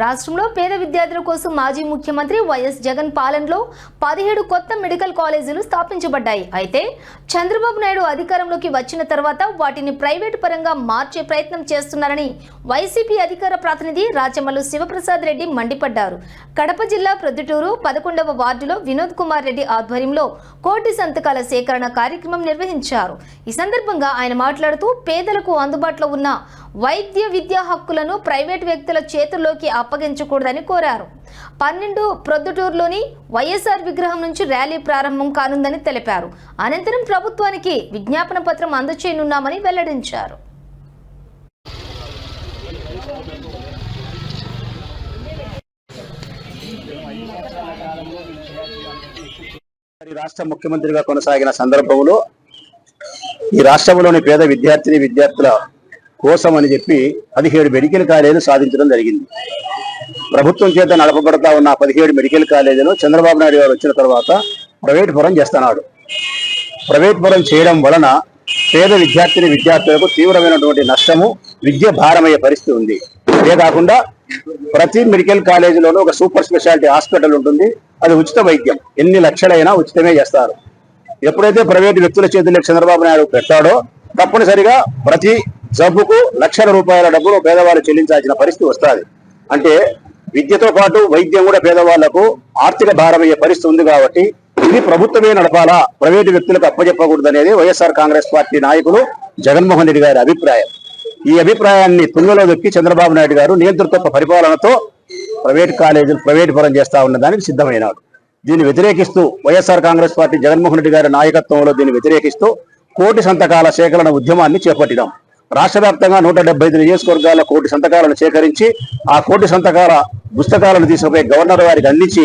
రాష్ట్రంలో పేద విద్యార్థుల కోసం మాజీ ముఖ్యమంత్రి వైఎస్ జగన్ పాలనలో పదిహేడు కొత్త మెడికల్ కాలేజీలు స్థాపించబడ్డాయి. అయితే చంద్రబాబు నాయుడు అధికారంలోకి వచ్చిన తర్వాత వాటిని ప్రైవేటు పరంగా మార్చే ప్రయత్నం చేస్తున్నారని వైసీపీ అధికార ప్రతినిధి రాచమల్లు శివప్రసాద్ రెడ్డి మండిపడ్డారు. కడప జిల్లా ప్రొద్దుటూరు పదకొండవ వార్డులో వినోద్ కుమార్ రెడ్డి ఆధ్వర్యంలో కోటి సంతకాల సేకరణ కార్యక్రమం నిర్వహించారు. ఈ సందర్భంగా ఆయన మాట్లాడుతూ పేదలకు అందుబాటులో ఉన్న వైద్య విద్యా హక్కులను ప్రైవేట్ వ్యక్తుల చేతుల్లోకి అప్పగించకూడదని కోరారు. పన్నెండు ప్రొద్దుటూరులోని వైఎస్ఆర్ విగ్రహం నుంచి ర్యాలీ ప్రారంభం కానుందని తెలిపారు. అనంతరం ప్రభుత్వానికి విజ్ఞాపన పత్రం అందచేయనున్నామని వెల్లడించారు. రాష్ట్ర ముఖ్యమంత్రిగా కొనసాగిన సందర్భంలో ఈ రాష్ట్రంలోని పేద విద్యార్థిని విద్యార్థుల కోసం అని చెప్పి పదిహేడు మెడికల్ కాలేజీలు సాధించడం జరిగింది. ప్రభుత్వం చేత నడపబడతా ఉన్న పదిహేడు మెడికల్ కాలేజీలు చంద్రబాబు నాయుడు గారు వచ్చిన తర్వాత ప్రైవేట్ పరం చేస్తున్నాడు. ప్రైవేట్ పరం చేయడం వలన పేద విద్యార్థిని విద్యార్థులకు తీవ్రమైనటువంటి నష్టము విద్య భారమయ్యే పరిస్థితి ఉంది. అదే కాకుండా ప్రతి మెడికల్ కాలేజీలోనూ ఒక సూపర్ స్పెషాలిటీ హాస్పిటల్ ఉంటుంది. అది ఉచిత వైద్యం. ఎన్ని లక్షలైనా ఉచితమే చేస్తారు. ఎప్పుడైతే ప్రైవేటు వ్యక్తుల చేతుల్లో చంద్రబాబు నాయుడు పెట్టాడో తప్పనిసరిగా ప్రతి జబ్బుకు లక్షల రూపాయల డబ్బులు పేదవాళ్ళు చెల్లించాల్సిన పరిస్థితి వస్తుంది. అంటే విద్యతో పాటు వైద్యం కూడా పేదవాళ్ళకు ఆర్థిక భారమయ్యే పరిస్థితి ఉంది కాబట్టి ఇది ప్రభుత్వమే నడపాలా? ప్రైవేటు వ్యక్తులకు అప్పచెప్పకూడదు అనేది వైఎస్ఆర్ కాంగ్రెస్ పార్టీ నాయకులు జగన్మోహన్ రెడ్డి గారి అభిప్రాయం. ఈ అభిప్రాయాన్ని తుంగలో దొక్కి చంద్రబాబు నాయుడు గారు నియంతృత్వ పరిపాలనతో ప్రైవేట్ కాలేజీలు ప్రైవేట్ పరం చేస్తా ఉన్న దానికి సిద్ధమైనాడు దీన్ని వ్యతిరేకిస్తూ YSR Congress party Jaganmohan Reddy గారి నాయకత్వంలో దీన్ని వ్యతిరేకిస్తూ కోటి సంతకాల సేకరణ ఉద్యమాన్ని చేపట్టినాం. రాష్ట్ర వ్యాప్తంగా నూట డెబ్బై ఐదు నియోజకవర్గాల కోటి సంతకాలను సేకరించి ఆ కోటి సంతకాల పుస్తకాలను తీసుకుపోయి గవర్నర్ వారికి అందించి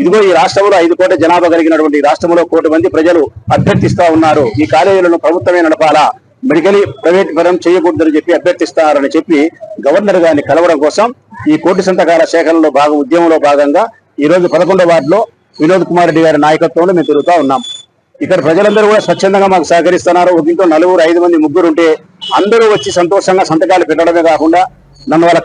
ఇదిగో ఈ రాష్ట్రంలో ఐదు కోట్ల జనాభా కలిగినటువంటి రాష్ట్రంలో కోటి మంది ప్రజలు అభ్యర్థిస్తా ఉన్నారు. ఈ కాలేజీలను ప్రభుత్వమే నడపాలా? మెడికల్ ప్రైవేట్ పరం చేయకూడదని చెప్పి అభ్యర్థిస్తారని చెప్పి గవర్నర్ గారిని కలవడం కోసం ఈ కోటి సంతకాల సేకరణలో భాగం ఉద్యమంలో భాగంగా ఈ రోజు పదకొండవ వార్డులో వినోద్ కుమార్ రెడ్డి గారి నాయకత్వంలో మేము తిరుగుతా ఉన్నాం. ఇక్కడ ప్రజలందరూ కూడా స్వచ్ఛందంగా మాకు సహకరిస్తున్నారు. ఒక ఇంట్లో నలుగురు ఐదు మంది ముగ్గురు ఉంటే అందరూ వచ్చి సంతోషంగా సంతకాలు పెట్టడమే కాకుండా నన్ను వాళ్ళ